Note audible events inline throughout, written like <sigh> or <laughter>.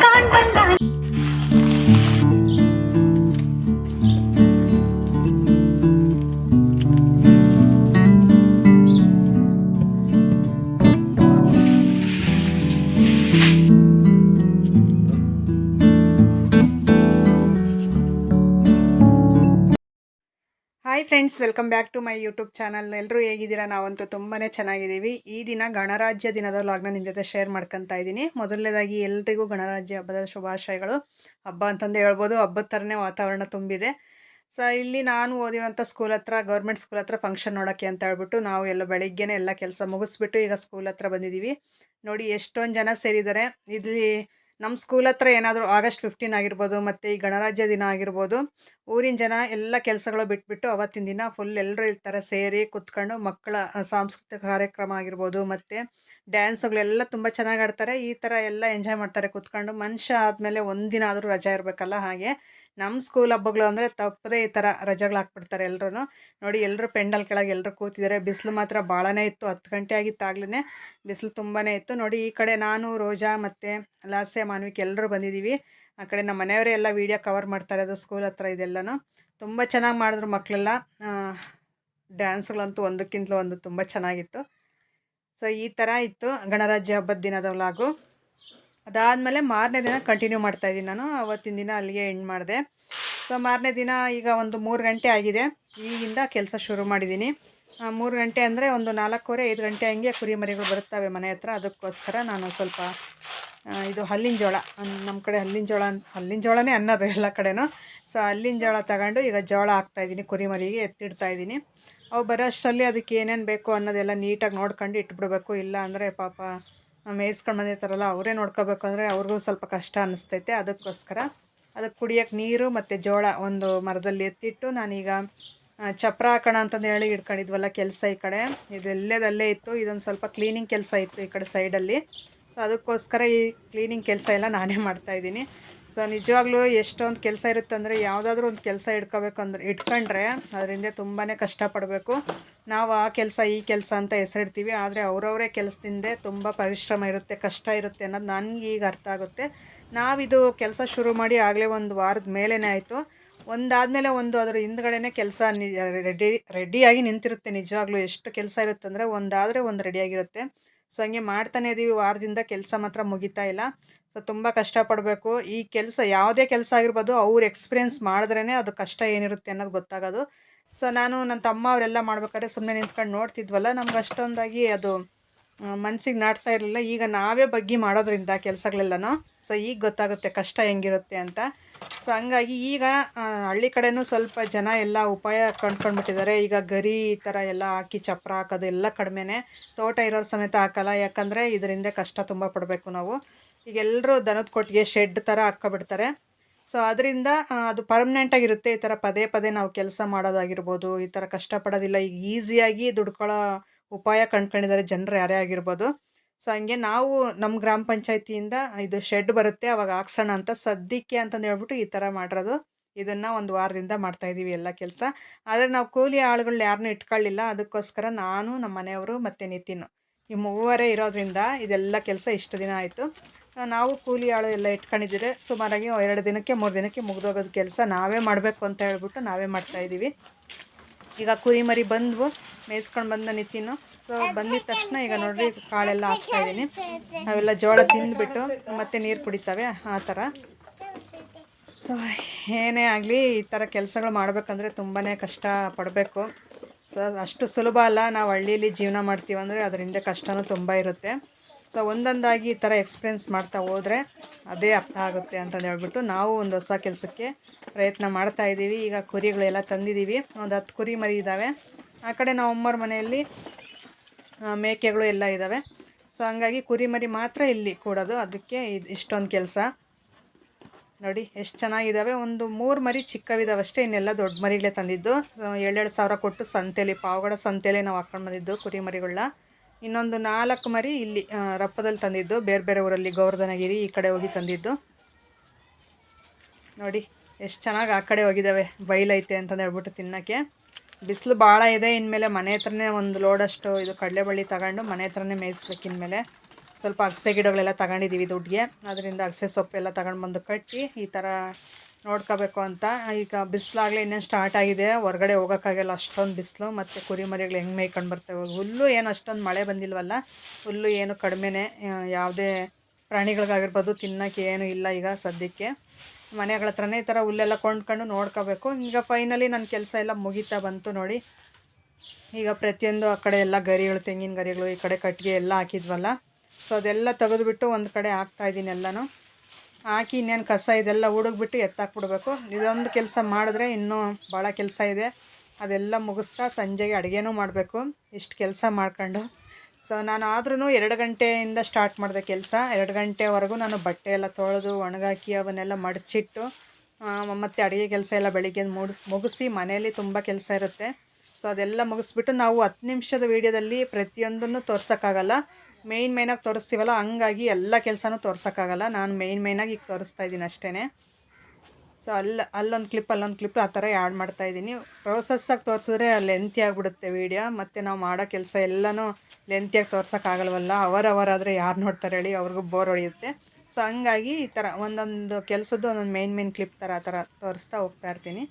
காண்பந்தான். Friends welcome back to my YouTube channel ಎಲ್ಲರೂ ಹೇಗಿದ್ದೀರಾ? ನಾವಂತೂ ತುಂಬಾ ಚೆನ್ನಾಗಿದ್ದೀವಿ. ಈ ದಿನ ಗಣರಾಜ್ಯ ದಿನದ ಲಾಗ್ನ ನಿಮ್ಮ ಜೊತೆ ಶೇರ್ ಮಾಡ್ಕೊತಾ ಇದ್ದೀನಿ. ಮೊದಲನೇದಾಗಿ ಎಲ್ರಿಗೂ ಗಣರಾಜ್ಯ ಹಬ್ಬದ ಶುಭಾಶಯಗಳು. ಹಬ್ಬ ಅಂತಂದು ಹೇಳ್ಬೋದು. ಹಬ್ಬದ ಥರನೇ ವಾತಾವರಣ ತುಂಬಿದೆ. ಸೊ ಇಲ್ಲಿ ನಾನು ಓದಿರೋಂಥ ಸ್ಕೂಲ್ ಹತ್ರ ಗೌರ್ಮೆಂಟ್ ಸ್ಕೂಲ್ ಹತ್ರ ಫಂಕ್ಷನ್ ನೋಡೋಕ್ಕೆ ಅಂತ ಹೇಳ್ಬಿಟ್ಟು ನಾವು ಎಲ್ಲ ಬೆಳಿಗ್ಗೆನೇ ಎಲ್ಲ ಕೆಲಸ ಮುಗಿಸ್ಬಿಟ್ಟು ಈಗ ಸ್ಕೂಲ್ ಹತ್ರ ಬಂದಿದ್ದೀವಿ. ನೋಡಿ, ಎಷ್ಟೊಂದು ಜನ ಸೇರಿದ್ದಾರೆ. ಇಲ್ಲಿ ನಮ್ಮ ಸ್ಕೂಲ್ ಹತ್ರ ಏನಾದರೂ ಆಗಸ್ಟ್ ಫಿಫ್ಟೀನ್ ಆಗಿರ್ಬೋದು, ಮತ್ತು ಈ ಗಣರಾಜ್ಯ ದಿನ ಆಗಿರ್ಬೋದು, ಊರಿನ ಜನ ಎಲ್ಲ ಕೆಲಸಗಳು ಬಿಟ್ಬಿಟ್ಟು ಅವತ್ತಿನ ದಿನ ಫುಲ್ ಎಲ್ಲರೂ ಇರ್ತಾರೆ, ಸೇರಿ ಕುತ್ಕೊಂಡು ಮಕ್ಕಳ ಸಾಂಸ್ಕೃತಿಕ ಕಾರ್ಯಕ್ರಮ ಆಗಿರ್ಬೋದು, ಮತ್ತು ಡ್ಯಾನ್ಸ್ಗಳೆಲ್ಲ ತುಂಬ ಚೆನ್ನಾಗಿ ಆಡ್ತಾರೆ. ಈ ಥರ ಎಲ್ಲ ಎಂಜಾಯ್ ಮಾಡ್ತಾರೆ ಕೂತ್ಕೊಂಡು. ಮನುಷ್ಯ ಆದಮೇಲೆ ಒಂದಿನ ಆದರೂ ರಜಾ ಇರಬೇಕಲ್ಲ ಹಾಗೆ. ನಮ್ಮ ಸ್ಕೂಲ್ ಹಬ್ಬಗಳು ಅಂದರೆ ತಪ್ಪದೇ ಈ ಥರ ರಜೆಗಳು ಹಾಕ್ಬಿಡ್ತಾರೆ ಎಲ್ಲರೂ ನೋಡಿ ಎಲ್ಲರೂ ಪೆಂಡಲ್ ಕೆಳಗೆ ಎಲ್ಲರೂ ಕೂತಿದ್ದಾರೆ. ಬಿಸಿಲು ಮಾತ್ರ ಭಾಳನೇ ಇತ್ತು. ಹತ್ತು ಗಂಟೆ ಆಗಿತ್ತಾಗ್ಲೇ ಬಿಸಿಲು ತುಂಬಾ ಇತ್ತು. ನೋಡಿ, ಈ ಕಡೆ ನಾನು, ರೋಜಾ ಮತ್ತು ಲಾಸ್ಯ, ಮಾನ್ವಿಕ್ ಎಲ್ಲರೂ ಬಂದಿದ್ದೀವಿ ಆ ಕಡೆ ನಮ್ಮ ಮನೆಯವರೇ ಎಲ್ಲ ವೀಡಿಯೋ ಕವರ್ ಮಾಡ್ತಾರೆ ಅದು ಸ್ಕೂಲ್ ಹತ್ರ ಇದೆಲ್ಲನೂ. ತುಂಬ ಚೆನ್ನಾಗಿ ಮಾಡಿದ್ರು ಮಕ್ಕಳೆಲ್ಲ ಡ್ಯಾನ್ಸ್ಗಳಂತೂ ಒಂದಕ್ಕಿಂತಲೂ ಒಂದು ತುಂಬ ಚೆನ್ನಾಗಿತ್ತು. ಸೊ ಈ ಥರ ಇತ್ತು ಗಣರಾಜ್ಯ ಹಬ್ಬದ ದಿನದ ವ್ಲಾಗು ಅದಾದಮೇಲೆ ಮಾರನೇ ದಿನ ಕಂಟಿನ್ಯೂ ಮಾಡ್ತಾಯಿದ್ದೀನಿ ನಾನು. ಅವತ್ತಿನ ದಿನ ಅಲ್ಲಿಗೆ ಎಂಡ್ ಮಾಡಿದೆ. ಸೊ ಮಾರನೇ ದಿನ ಈಗ ಒಂದು ಮೂರು ಗಂಟೆ ಆಗಿದೆ. ಈಗಿಂದ ಕೆಲಸ ಶುರು ಮಾಡಿದ್ದೀನಿ. ಮೂರು ಗಂಟೆ ಅಂದರೆ ಒಂದು ನಾಲ್ಕೂವರೆ, ಐದು ಗಂಟೆ ಹಂಗೆ ಕುರಿ ಮರಿಗಳು ಬರುತ್ತವೆ ಮನೆ ಹತ್ರ. ಅದಕ್ಕೋಸ್ಕರ ನಾನು ಸ್ವಲ್ಪ ಇದು ಹಲ್ಲಿನ ಜೋಳ ನಮ್ಮ ಕಡೆ ಹಲ್ಲಿನ ಜೋಳ ಹಲ್ಲಿನ ಜೋಳನೇ ಅನ್ನೋದು <laughs> ಎಲ್ಲ ಕಡೆನೂ. ಸೊ ಹಲ್ಲಿನ ಜೋಳ ತಗೊಂಡು ಈಗ ಜೋಳ ಹಾಕ್ತಾಯಿದ್ದೀನಿ ಕುರಿ ಮರಿಗೆ ಎತ್ತಿಡ್ತಾ ಅವು ಬರೋಷ್ಟರಲ್ಲಿ ಅದಕ್ಕೆ ಏನೇನು ಬೇಕು ಅನ್ನೋದೆಲ್ಲ ನೀಟಾಗಿ ನೋಡ್ಕೊಂಡು ಇಟ್ಬಿಡ್ಬೇಕು. ಇಲ್ಲ ಅಂದರೆ ಪಾಪ ಮೇಯಿಸ್ಕೊಂಡು ಬಂದಿರ್ತಾರಲ್ಲ ಅವರೇ ನೋಡ್ಕೋಬೇಕು ಅಂದರೆ ಅವ್ರಿಗೂ ಸ್ವಲ್ಪ ಕಷ್ಟ ಅನ್ನಿಸ್ತೈತೆ ಅದಕ್ಕೋಸ್ಕರ ಅದಕ್ಕೆ ಕುಡಿಯೋಕ್ಕೆ ನೀರು ಮತ್ತು ಜೋಳ ಒಂದು ಮರದಲ್ಲಿ ಎತ್ತಿಟ್ಟು ನಾನೀಗ ಚಪ್ರ ಹಾಕೋಣ ಅಂತಂದು ಹೇಳಿ ಇಟ್ಕೊಂಡಿದ್ವಲ್ಲ ಕೆಲಸ ಈ ಕಡೆ. ಇದೆಲ್ಲದಲ್ಲೇ ಇತ್ತು. ಇದೊಂದು ಸ್ವಲ್ಪ ಕ್ಲೀನಿಂಗ್ ಕೆಲಸ ಇತ್ತು ಈ ಕಡೆ ಸೈಡಲ್ಲಿ. ಸೊ ಅದಕ್ಕೋಸ್ಕರ ಈ ಕ್ಲೀನಿಂಗ್ ಕೆಲಸ ಎಲ್ಲ ನಾನೇ ಮಾಡ್ತಾಯಿದ್ದೀನಿ ಸೊ ನಿಜವಾಗ್ಲೂ ಎಷ್ಟೊಂದು ಕೆಲಸ ಇರುತ್ತೆ ಅಂದರೆ ಯಾವುದಾದ್ರೂ ಒಂದು ಕೆಲಸ ಇಟ್ಕೋಬೇಕಂದ್ರೆ ಇಟ್ಕೊಂಡ್ರೆ ಅದರಿಂದ ತುಂಬಾ ಕಷ್ಟಪಡಬೇಕು. ನಾವು ಆ ಕೆಲಸ, ಈ ಕೆಲಸ ಅಂತ ಹೆಸರಿಡ್ತೀವಿ. ಆದರೆ ಅವರವರೇ ಕೆಲಸದಿಂದ ತುಂಬ ಪರಿಶ್ರಮ ಇರುತ್ತೆ, ಕಷ್ಟ ಇರುತ್ತೆ ಅನ್ನೋದು ನನಗೆ ಈಗ ಅರ್ಥ ಆಗುತ್ತೆ. ನಾವಿದು ಕೆಲಸ ಶುರು ಮಾಡಿ ಆಗಲೇ ಒಂದು ವಾರದ ಮೇಲೇ ಆಯಿತು. ಒಂದಾದಮೇಲೆ ಒಂದು ಅದರ ಹಿಂದ್ಗಡೆನೇ ಕೆಲಸ ರೆಡಿ ರೆಡಿಯಾಗಿ ನಿಂತಿರುತ್ತೆ ನಿಜವಾಗ್ಲೂ. ಎಷ್ಟು ಕೆಲಸ ಇರುತ್ತೆ ಅಂದರೆ ಒಂದಾದರೆ ಒಂದು ರೆಡಿಯಾಗಿರುತ್ತೆ ಸೊ ಹಂಗೆ ಮಾಡ್ತಾನೆ ಇದ್ದೀವಿ ವಾರದಿಂದ ಕೆಲಸ ಮಾತ್ರ ಮುಗಿತಾ ಇಲ್ಲ. ಸೊ ತುಂಬ ಕಷ್ಟಪಡಬೇಕು. ಈ ಕೆಲಸ ಯಾವುದೇ ಕೆಲಸ ಆಗಿರ್ಬೋದು ಅವ್ರು ಎಕ್ಸ್ಪೀರಿಯೆನ್ಸ್ ಮಾಡಿದ್ರೇ ಅದು ಕಷ್ಟ ಏನಿರುತ್ತೆ ಅನ್ನೋದು ಗೊತ್ತಾಗೋದು. ಸೊ ನಾನು ನನ್ನ ತಮ್ಮ ಅವರೆಲ್ಲ ಮಾಡ್ಬೇಕಾದ್ರೆ ಸುಮ್ಮನೆ ನಿಂತ್ಕೊಂಡು ನೋಡ್ತಿದ್ವಲ್ಲ, ನಮ್ಗೆ ಅಷ್ಟೊಂದಾಗಿ ಅದು ಮನಸ್ಸಿಗೆ ನಾಡ್ತಾ ಇರಲಿಲ್ಲ. ಈಗ ನಾವೇ ಬಗ್ಗಿ ಮಾಡೋದ್ರಿಂದ ಕೆಲಸಗಳೆಲ್ಲನೂ. ಸೊ ಈಗ ಗೊತ್ತಾಗುತ್ತೆ ಕಷ್ಟ ಹೆಂಗಿರುತ್ತೆ ಅಂತ. ಸೊ ಹಂಗಾಗಿ ಈಗ ಹಳ್ಳಿ ಕಡೆನೂ ಸ್ವಲ್ಪ ಜನ ಎಲ್ಲ ಉಪಾಯ ಕಂಡ್ಕೊಂಡ್ಬಿಟ್ಟಿದ್ದಾರೆ. ಈಗ ಗರಿ ಈ ಥರ ಎಲ್ಲ ಹಾಕಿ ಚಪ್ಪರ ಹಾಕೋದು ಎಲ್ಲ ಕಡಿಮೆನೇ. ತೋಟ ಇರೋರು ಸಮೇತ ಹಾಕಲ್ಲ. ಯಾಕಂದರೆ ಇದರಿಂದ ಕಷ್ಟ ತುಂಬ ಪಡಬೇಕು ನಾವು. ಈಗ ಎಲ್ಲರೂ ದನದ ಕೊಟ್ಟಿಗೆ ಶೆಡ್ ಥರ ಹಾಕ್ಕೊಬಿಡ್ತಾರೆ. ಸೊ ಅದರಿಂದ ಅದು ಪರ್ಮನೆಂಟಾಗಿರುತ್ತೆ ಈ ಥರ ಪದೇ ಪದೇ ನಾವು ಕೆಲಸ ಮಾಡೋದಾಗಿರ್ಬೋದು, ಈ ಥರ ಕಷ್ಟಪಡೋದಿಲ್ಲ. ಈಗ ಈಸಿಯಾಗಿ ದುಡ್ಕೊಳ್ಳೋ ಉಪಾಯ ಕಂಡ್ಕೊಂಡಿದ್ದಾರೆ ಜನರು ಯಾರೇ ಆಗಿರ್ಬೋದು. ಸೊ ಹಂಗೆ ನಾವು ನಮ್ಮ ಗ್ರಾಮ ಪಂಚಾಯತಿಯಿಂದ ಇದು ಶೆಡ್ ಬರುತ್ತೆ, ಅವಾಗ ಹಾಕ್ಸೋಣ ಅಂತ ಸದ್ಯಕ್ಕೆ ಅಂತಂದು ಹೇಳ್ಬಿಟ್ಟು ಈ ಥರ ಮಾಡಿರೋದು. ಇದನ್ನು ಒಂದು ವಾರದಿಂದ ಮಾಡ್ತಾಯಿದ್ದೀವಿ ಎಲ್ಲ ಕೆಲಸ. ಆದರೆ ನಾವು ಕೂಲಿ ಆಳುಗಳನ್ನ ಯಾರನ್ನೂ ಇಟ್ಕೊಳ್ಳಿಲ್ಲ. ಅದಕ್ಕೋಸ್ಕರ ನಾನು ನಮ್ಮ ಮನೆಯವರು ಮತ್ತು ನಿತಿನ್ ಈ ಮೂವರೇ ಇರೋದ್ರಿಂದ ಇದೆಲ್ಲ ಕೆಲಸ ಇಷ್ಟು ದಿನ ಆಯಿತು. ನಾವು ಕೂಲಿ ಆಳು ಎಲ್ಲ ಇಟ್ಕೊಂಡಿದ್ದೀರಿ. ಸುಮಾರಾಗಿ ಎರಡು ದಿನಕ್ಕೆ, ಮೂರು ದಿನಕ್ಕೆ ಮುಗಿದೋಗೋದು ಕೆಲಸ ನಾವೇ ಮಾಡಬೇಕು ಅಂತ ಹೇಳ್ಬಿಟ್ಟು ನಾವೇ ಮಾಡ್ತಾಯಿದ್ದೀವಿ ಈಗ ಕುರಿ ಮರಿ ಬಂದ್ವು, ಮೇಯಿಸ್ಕೊಂಡು ಬಂದ ನಿತ್ತಿನೂ ಸೊ ಬಂದಿದ ತಕ್ಷಣ ಈಗ ನೋಡ್ರಿ ಕಾಳೆಲ್ಲ ಹಾಕ್ತಾಯಿದ್ದೀನಿ ಅವೆಲ್ಲ ಜೋಳ ತಿಂದುಬಿಟ್ಟು ಮತ್ತೆ ನೀರು ಕುಡಿತವೆ, ಆ ಥರ ಸೊ ಏನೇ ಆಗಲಿ ಈ ಥರ ಕೆಲಸಗಳು ಮಾಡಬೇಕಂದ್ರೆ ತುಂಬಾ ಕಷ್ಟ ಪಡಬೇಕು. ಸೊ ಅಷ್ಟು ಸುಲಭ ಅಲ್ಲ. ನಾವು ಹಳ್ಳಿಯಲ್ಲಿ ಜೀವನ ಮಾಡ್ತೀವಂದರೆ ಅದರಿಂದ ಕಷ್ಟವೂ ತುಂಬ ಇರುತ್ತೆ. ಸೊ ಒಂದೊಂದಾಗಿ ಈ ಥರ ಎಕ್ಸ್ಪೀರಿಯೆನ್ಸ್ ಮಾಡ್ತಾ ಹೋದರೆ ಅದೇ ಅರ್ಥ ಆಗುತ್ತೆ ಅಂತಂದು ಹೇಳ್ಬಿಟ್ಟು ನಾವು ಒಂದು ಹೊಸ ಕೆಲಸಕ್ಕೆ ಪ್ರಯತ್ನ ಮಾಡ್ತಾ ಇದ್ದೀವಿ. ಈಗ ಕುರಿಗಳೆಲ್ಲ ತಂದಿದ್ದೀವಿ. ಒಂದು ಹತ್ತು ಕುರಿ ಮರಿ ಇದ್ದಾವೆ ಆ ಕಡೆ ನಾವು ಅಮ್ಮರ ಮನೆಯಲ್ಲಿ ಮೇಕೆಗಳು ಎಲ್ಲ ಇದ್ದಾವೆ ಸೊ ಹಂಗಾಗಿ ಕುರಿ ಮರಿ ಮಾತ್ರ ಇಲ್ಲಿ ಕೂಡೋದು. ಅದಕ್ಕೆ ಇದು ಇಷ್ಟೊಂದು ಕೆಲಸ. ನೋಡಿ, ಎಷ್ಟು ಚೆನ್ನಾಗಿದ್ದಾವೆ ಒಂದು ಮೂರು ಮರಿ ಚಿಕ್ಕವಿದಾವಷ್ಟೇ ಇನ್ನೆಲ್ಲ ದೊಡ್ಡ ಮರಿಗಳೇ ತಂದಿದ್ದು. ಎರಡೆರಡು ಸಾವಿರ ಕೊಟ್ಟು ಸಂತೆಲಿ, ಪಾವಗಡ ಸಂತೆಲಿ ನಾವು ಹಾಕ್ಕೊಂಡು ಬಂದಿದ್ದು ಕುರಿ ಮರಿಗಳನ್ನ ಇನ್ನೊಂದು ನಾಲ್ಕು ಮರಿ ಇಲ್ಲಿ ರಪ್ಪದಲ್ಲಿ ತಂದಿದ್ದು. ಬೇರೆ ಬೇರೆ ಊರಲ್ಲಿ ಗೋವರ್ಧನಗಿರಿ ಈ ಕಡೆ ಹೋಗಿ ತಂದಿದ್ದು. ನೋಡಿ, ಎಷ್ಟು ಚೆನ್ನಾಗಿ ಆ ಕಡೆ ಹೋಗಿದ್ದಾವೆ ಬೈಲೈತೆ ಅಂತಂದು ಹೇಳ್ಬಿಟ್ಟು ತಿನ್ನೋಕ್ಕೆ. ಬಿಸಿಲು ಭಾಳ ಇದೆ, ಇನ್ಮೇಲೆ ಮನೆ ಹತ್ರನೇ ಒಂದು ಲೋಡಷ್ಟು ಇದು ಕಡಲೆಬಳ್ಳಿ ತಗೊಂಡು ಮನೆ ಹತ್ರನೇ ಮೇಯಿಸ್ಬೇಕು ಇನ್ಮೇಲೆ. ಸ್ವಲ್ಪ ಅಗಸೆ ಗಿಡಗಳೆಲ್ಲ ತಗೊಂಡಿದ್ದೀವಿ ದುಡ್ಡಿಗೆ ಅದರಿಂದ ಅಗಸೆ ಸೊಪ್ಪೆಲ್ಲ ತಗೊಂಡು ಬಂದು ಕಟ್ಟಿ ಈ ಥರ ನೋಡ್ಕೋಬೇಕು ಅಂತ. ಈಗ ಬಿಸಿಲಾಗಲೇ ಇನ್ನೇನು ಸ್ಟಾರ್ಟ್ ಆಗಿದೆ. ಹೊರಗಡೆ ಹೋಗೋಕ್ಕಾಗಲ್ಲ ಅಷ್ಟೊಂದು ಬಿಸಿಲು, ಮತ್ತು ಕುರಿ ಮರಿಗಳು ಹೆಂಗೆ ಮೇಯ್ಕೊಂಡು ಬರ್ತವೆ ಹುಲ್ಲು ಏನು ಅಷ್ಟೊಂದು ಮಳೆ ಬಂದಿಲ್ವಲ್ಲ, ಹುಲ್ಲು ಏನು ಕಡಿಮೆನೇ ಯಾವುದೇ ಪ್ರಾಣಿಗಳಿಗಾಗಿರ್ಬೋದು ತಿನ್ನೋಕ್ಕೆ ಏನು ಇಲ್ಲ ಈಗ ಸದ್ಯಕ್ಕೆ. ಮನೆಗಳ ಹತ್ರನೇ ಈ ಥರ ಹುಲ್ಲೆಲ್ಲ ಕೊಂಡ್ಕೊಂಡು ನೋಡ್ಕೋಬೇಕು. ಈಗ ಫೈನಲಿ ನನ್ನ ಕೆಲಸ ಎಲ್ಲ ಮುಗೀತಾ ಬಂತು ನೋಡಿ. ಈಗ ಪ್ರತಿಯೊಂದು ಆ ಕಡೆ ಎಲ್ಲ ಗರಿಗಳು, ತೆಂಗಿನ ಗರಿಗಳು, ಈ ಕಡೆ ಕಟ್ಟಿಗೆ ಎಲ್ಲ ಹಾಕಿದ್ವಲ್ಲ. ಸೊ ಅದೆಲ್ಲ ತೆಗೆದುಬಿಟ್ಟು ಒಂದು ಕಡೆ ಹಾಕ್ತಾಯಿದ್ದೀನಿ ಎಲ್ಲನೂ. ಹಾಕಿ ಇನ್ನೇನು ಕಸ ಇದೆಲ್ಲ ಹುಡುಗ್ಬಿಟ್ಟು ಎತ್ತಾಕ್ಬಿಡ್ಬೇಕು. ಇದೊಂದು ಕೆಲಸ ಮಾಡಿದ್ರೆ ಇನ್ನೂ ಭಾಳ ಕೆಲಸ ಇದೆ. ಅದೆಲ್ಲ ಮುಗಿಸ್ತಾ ಸಂಜೆಗೆ ಅಡುಗೆನೂ ಮಾಡಬೇಕು. ಇಷ್ಟು ಕೆಲಸ ಮಾಡ್ಕೊಂಡು. ಸೊ ನಾನು ಆದ್ರೂ ಎರಡು ಗಂಟೆಯಿಂದ ಸ್ಟಾರ್ಟ್ ಮಾಡಿದೆ ಕೆಲಸ. ಎರಡು ಗಂಟೆವರೆಗೂ ನಾನು ಬಟ್ಟೆ ಎಲ್ಲ ತೊಳೆದು, ಒಣಗಾಕಿ ಅವನ್ನೆಲ್ಲ ಮಡಚಿಟ್ಟು ಮತ್ತು ಅಡುಗೆ ಕೆಲಸ ಎಲ್ಲ ಬೆಳಿಗ್ಗೆ ಮುಗಿಸ್ ಮುಗಿಸಿ ಮನೆಯಲ್ಲಿ ತುಂಬ ಕೆಲಸ ಇರುತ್ತೆ. ಸೊ ಅದೆಲ್ಲ ಮುಗಿಸ್ಬಿಟ್ಟು ನಾವು ಹತ್ತು ನಿಮಿಷದ ವೀಡಿಯೋದಲ್ಲಿ ಪ್ರತಿಯೊಂದನ್ನು ತೋರ್ಸೋಕ್ಕಾಗಲ್ಲ. ಮೇಯ್ನ್ ಮೇಯ್ನಾಗಿ ತೋರಿಸ್ತೀವಲ್ಲ, ಹಂಗಾಗಿ ಎಲ್ಲ ಕೆಲಸನೂ ತೋರ್ಸೋಕ್ಕಾಗಲ್ಲ. ನಾನು ಮೇಯ್ನ್ ಮೇಯ್ನಾಗಿ ಈಗ ತೋರಿಸ್ತಾ ಇದ್ದೀನಿ ಅಷ್ಟೇ ಸೊ ಅಲ್ಲಿ, ಅಲ್ಲೊಂದು ಕ್ಲಿಪ್ ಅಲ್ಲೊಂದು ಕ್ಲಿಪ್ ಆ ಥರ ಆ್ಯಡ್ ಮಾಡ್ತಾಯಿದ್ದೀನಿ ಪ್ರೊಸೆಸ್ಸಾಗಿ ತೋರಿಸಿದ್ರೆ ಲೆಂತಿ ಆಗಿಬಿಡುತ್ತೆ ವೀಡಿಯೋ ಮತ್ತು ನಾವು ಮಾಡೋ ಕೆಲಸ ಎಲ್ಲನೂ ಲೆಂತಿಯಾಗಿ ತೋರ್ಸೋಕ್ಕಾಗಲ್ವಲ್ಲ. ಅವರವರಾದರೆ ಯಾರು ನೋಡ್ತಾರೆ ಹೇಳಿ ಅವ್ರಿಗೂ ಬೋರ್ ಹೊಡೆಯುತ್ತೆ. ಸೊ ಹಂಗಾಗಿ ಈ ಥರ ಒಂದೊಂದು ಕೆಲಸದ್ದು ಒಂದೊಂದು ಮೇಯ್ನ್ ಮೇಯ್ನ್ ಕ್ಲಿಪ್ ಥರ ಆ ಥರ ತೋರಿಸ್ತಾ ಹೋಗ್ತಾ ಇರ್ತೀನಿ.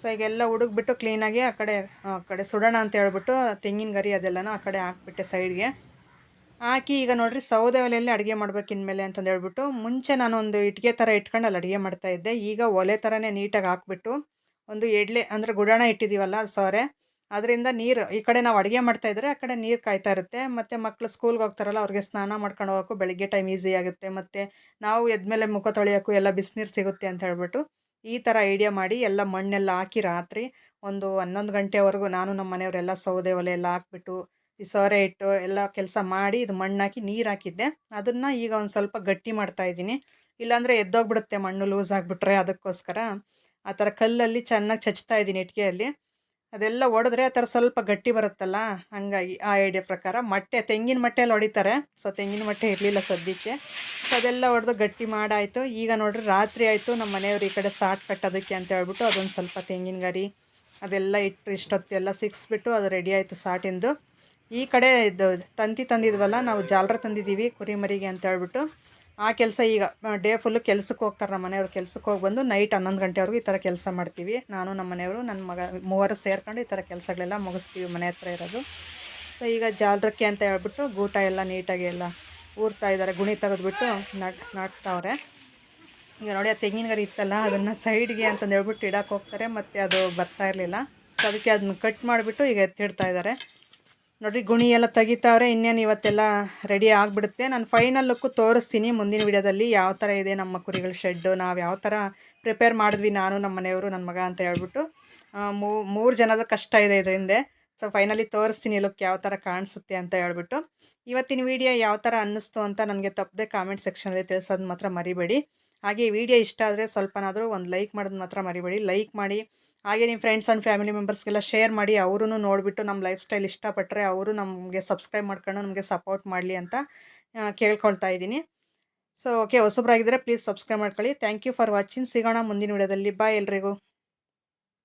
ಸೊ ಈಗೆಲ್ಲ ಹುಡುಗ್ಬಿಟ್ಟು ಕ್ಲೀನಾಗಿ ಆ ಕಡೆ ಆ ಕಡೆ ಸುಡೋಣ ಅಂತ ಹೇಳ್ಬಿಟ್ಟು ತೆಂಗಿನ ಗರಿ ಅದೆಲ್ಲನೂ ಆ ಕಡೆ ಹಾಕ್ಬಿಟ್ಟೆ ಸೈಡ್ಗೆ ಹಾಕಿ ಈಗ ನೋಡಿರಿ ಸೌದೆ ಒಲೆಯಲ್ಲಿ ಅಡುಗೆ ಮಾಡ್ಬೇಕು ಇನ್ಮೇಲೆ ಅಂತಂದು ಹೇಳ್ಬಿಟ್ಟು ಮುಂಚೆ ನಾನು ಒಂದು ಇಟ್ಟಿಗೆ ಥರ ಇಟ್ಕೊಂಡು ಅಲ್ಲಿ ಅಡುಗೆ ಮಾಡ್ತಾಯಿದ್ದೆ ಈಗ ಒಲೆ ಥರನೇ ನೀಟಾಗಿ ಹಾಕ್ಬಿಟ್ಟು ಒಂದು ಎಡ್ಲೆ ಅಂದರೆ ಗುಡಾಣ ಇಟ್ಟಿದ್ದೀವಲ್ಲ ಸೋರೆ, ಅದರಿಂದ ನೀರು ಈ ಕಡೆ ನಾವು ಅಡುಗೆ ಮಾಡ್ತಾಯಿದ್ರೆ ಆ ಕಡೆ ನೀರು ಕಾಯ್ತಾ ಇರುತ್ತೆ. ಮತ್ತು ಮಕ್ಕಳು ಸ್ಕೂಲ್ಗೆ ಹೋಗ್ತಾರಲ್ಲ ಅವ್ರಿಗೆ ಸ್ನಾನ ಮಾಡ್ಕೊಂಡು ಹೋಗೋಕ್ಕೂ ಬೆಳಗ್ಗೆ ಟೈಮ್ ಈಸಿ ಆಗುತ್ತೆ. ಮತ್ತು ನಾವು ಎದ್ಮೇಲೆ ಮುಖ ತೊಳೆಯೋಕ್ಕೂ ಎಲ್ಲ ಬಿಸಿನೀರು ಸಿಗುತ್ತೆ ಅಂತ ಹೇಳ್ಬಿಟ್ಟು ಈ ಥರ ಐಡಿಯಾ ಮಾಡಿ ಎಲ್ಲ ಮಣ್ಣೆಲ್ಲ ಹಾಕಿ ರಾತ್ರಿ ಒಂದು ಹನ್ನೊಂದು ಗಂಟೆವರೆಗೂ ನಾನು ನಮ್ಮ ಮನೆಯವರೆಲ್ಲ ಸೌದೆ ಒಲೆ ಎಲ್ಲ ಹಾಕ್ಬಿಟ್ಟು ಈ ಸೋರೆ ಇಟ್ಟು ಎಲ್ಲ ಕೆಲಸ ಮಾಡಿ ಇದು ಮಣ್ಣು ಹಾಕಿ ನೀರು ಹಾಕಿದ್ದೆ. ಅದನ್ನು ಈಗ ಒಂದು ಸ್ವಲ್ಪ ಗಟ್ಟಿ ಮಾಡ್ತಾ ಇದ್ದೀನಿ. ಇಲ್ಲಾಂದರೆ ಎದ್ದೋಗ್ಬಿಡುತ್ತೆ ಮಣ್ಣು ಲೂಸ್ ಆಗಿಬಿಟ್ರೆ ಅದಕ್ಕೋಸ್ಕರ. ಆ ಥರ ಕಲ್ಲಲ್ಲಿ ಚೆನ್ನಾಗಿ ಚಚ್ತಾ ಇದ್ದೀನಿ ಇಟ್ಕೆಯಲ್ಲಿ ಅದೆಲ್ಲ ಒಡೆದ್ರೆ ಆ ಥರ ಸ್ವಲ್ಪ ಗಟ್ಟಿ ಬರುತ್ತಲ್ಲ? ಹಾಗಾಗಿ ಆ ಐಡಿಯಾ ಪ್ರಕಾರ ಮೊಟ್ಟೆ, ತೆಂಗಿನ ಮಟ್ಟೆಯಲ್ಲಿ ಹೊಡಿತಾರೆ. ಸೊ ತೆಂಗಿನ ಮಟ್ಟೆ ಇರಲಿಲ್ಲ ಸದ್ಯಕ್ಕೆ. ಸೊ ಅದೆಲ್ಲ ಹೊಡೆದು ಗಟ್ಟಿ ಮಾಡಾಯಿತು. ಈಗ ನೋಡ್ರಿ ರಾತ್ರಿ ಆಯಿತು. ನಮ್ಮ ಮನೆಯವ್ರು ಈ ಕಡೆ ಸಾಟ್ ಕಟ್ಟೋದಕ್ಕೆ ಅಂತ ಹೇಳ್ಬಿಟ್ಟು ಅದೊಂದು ಸ್ವಲ್ಪ ತೆಂಗಿನ ಗರಿ ಅದೆಲ್ಲ ಇಟ್ಟು ಇಷ್ಟೊತ್ತೆಲ್ಲ ಸಿಕ್ಸ್ಬಿಟ್ಟು ಅದು ರೆಡಿ ಆಯಿತು ಸಾಟಿಂದು. ಈ ಕಡೆ ಇದು ತಂತಿ ತಂದಿದ್ವಲ್ಲ, ನಾವು ಜಾಲರ ತಂದಿದ್ದೀವಿ ಕುರಿ ಮರಿಗೆ ಅಂತ ಹೇಳ್ಬಿಟ್ಟು. ಆ ಕೆಲಸ ಈಗ ಡೇ ಫುಲ್ಲು ಕೆಲ್ಸಕ್ಕೆ ಹೋಗ್ತಾರೆ ನಮ್ಮ ಮನೆಯವ್ರು, ಕೆಲ್ಸಕ್ಕೆ ಹೋಗಿ ಬಂದು ನೈಟ್ ಹನ್ನೊಂದು ಗಂಟೆವರೆಗೂ ಈ ಥರ ಕೆಲಸ ಮಾಡ್ತೀವಿ. ನಾನು ನಮ್ಮ ಮನೆಯವರು, ನನ್ನ ಮಗ, ಮೂವರು ಸೇರ್ಕೊಂಡು ಈ ಥರ ಕೆಲಸಗಳೆಲ್ಲ ಮುಗಿಸ್ತೀವಿ ಮನೆ ಹತ್ರ ಇರೋದು. ಸೊ ಈಗ ಜಾಲರಕ್ಕೆ ಅಂತ ಹೇಳ್ಬಿಟ್ಟು ಗೂಟ ಎಲ್ಲ ನೀಟಾಗಿ ಎಲ್ಲ ಊರ್ತಾ ಇದ್ದಾರೆ, ಗುಣಿ ತೆಗೆದ್ಬಿಟ್ಟು ನಟ್, ನಾಟ್ತಾವ್ರೆ. ಈಗ ನೋಡಿ, ಆ ತೆಂಗಿನ ಗರಿ ಇತ್ತಲ್ಲ, ಅದನ್ನು ಸೈಡ್ಗೆ ಅಂತಂದು ಹೇಳ್ಬಿಟ್ಟು ಇಡಕ್ಕೆ ಹೋಗ್ತಾರೆ, ಮತ್ತು ಅದು ಬರ್ತಾ ಇರಲಿಲ್ಲ. ಸೊ ಅದಕ್ಕೆ ಅದನ್ನ ಕಟ್ ಮಾಡಿಬಿಟ್ಟು ಈಗ ಎತ್ತಿಡ್ತಾ ಇದ್ದಾರೆ. ನೋಡಿರಿ, ಗುಣಿ ಎಲ್ಲ ತೆಗಿತಾವ್ರೆ, ಇನ್ನೇನು ಇವತ್ತೆಲ್ಲ ರೆಡಿ ಆಗಿಬಿಡುತ್ತೆ. ನಾನು ಫೈನಲ್ ಲುಕ್ಕು ತೋರಿಸ್ತೀನಿ ಮುಂದಿನ ವಿಡಿಯೋದಲ್ಲಿ. ಯಾವ ಥರ ಇದೆ ನಮ್ಮ ಕುರಿಗಳ ಶೆಡ್ಡು ನಾವು ಯಾವ ಥರ ಪ್ರಿಪೇರ್ ಮಾಡಿದ್ವಿ ನಾನು ನಮ್ಮ ಮನೆಯವರು ನನ್ನ ಮಗ ಅಂತ ಹೇಳ್ಬಿಟ್ಟು. ಮೂರು ಜನದ ಕಷ್ಟ ಇದೆ ಇದರಿಂದ. ಸೊ ಫೈನಲಿ ತೋರಿಸ್ತೀನಿ ಲುಕ್ ಯಾವ ಥರ ಕಾಣಿಸುತ್ತೆ ಅಂತ ಹೇಳ್ಬಿಟ್ಟು. ಇವತ್ತಿನ ವಿಡಿಯೋ ಯಾವ ಥರ ಅನ್ನಿಸ್ತು ಅಂತ ನನಗೆ ತಪ್ಪದೆ ಕಾಮೆಂಟ್ ಸೆಕ್ಷನಲ್ಲಿ ತಿಳಿಸೋದು ಮಾತ್ರ ಮರಿಬೇಡಿ. ಹಾಗೆ ವಿಡಿಯೋ ಇಷ್ಟ ಆದರೆ ಸ್ವಲ್ಪನಾದರೂ ಒಂದು ಲೈಕ್ ಮಾಡೋದು ಮಾತ್ರ ಮರಿಬೇಡಿ. ಲೈಕ್ ಮಾಡಿ ಹಾಗೆ ನಿಮ್ಮ ಫ್ರೆಂಡ್ಸ್ ಆ್ಯಂಡ್ ಫ್ಯಾಮಿಲಿ ಮೆಂಬರ್ಸ್ಗೆಲ್ಲ ಶೇರ್ ಮಾಡಿ ಅವರು ನೋಡಿಬಿಟ್ಟು ನಮ್ಮ ಲೈಫ್ ಸ್ಟೈಲ್ ಇಷ್ಟಪಟ್ಟರೆ ಅವರು ನಮಗೆ ಸಬ್ಸ್ಕ್ರೈಬ್ ಮಾಡ್ಕೊಂಡು ನಮಗೆ ಸಪೋರ್ಟ್ ಮಾಡಲಿ ಅಂತ ಕೇಳ್ಕೊಳ್ತಾ ಇದ್ದೀನಿ. ಸೊ ಓಕೆ ಹೊಸಬ್ರಾಗಿದ್ದರೆ ಪ್ಲೀಸ್ ಸಬ್ಸ್ಕ್ರೈಬ್ ಮಾಡ್ಕೊಳ್ಳಿ. ಥ್ಯಾಂಕ್ ಯು ಫಾರ್ ವಾಚಿಂಗ್ ಸಿಗೋಣ ಮುಂದಿನ ವಿಡಿಯೋದಲ್ಲಿ. ಬಾಯ್ ಎಲ್ರಿಗೂ.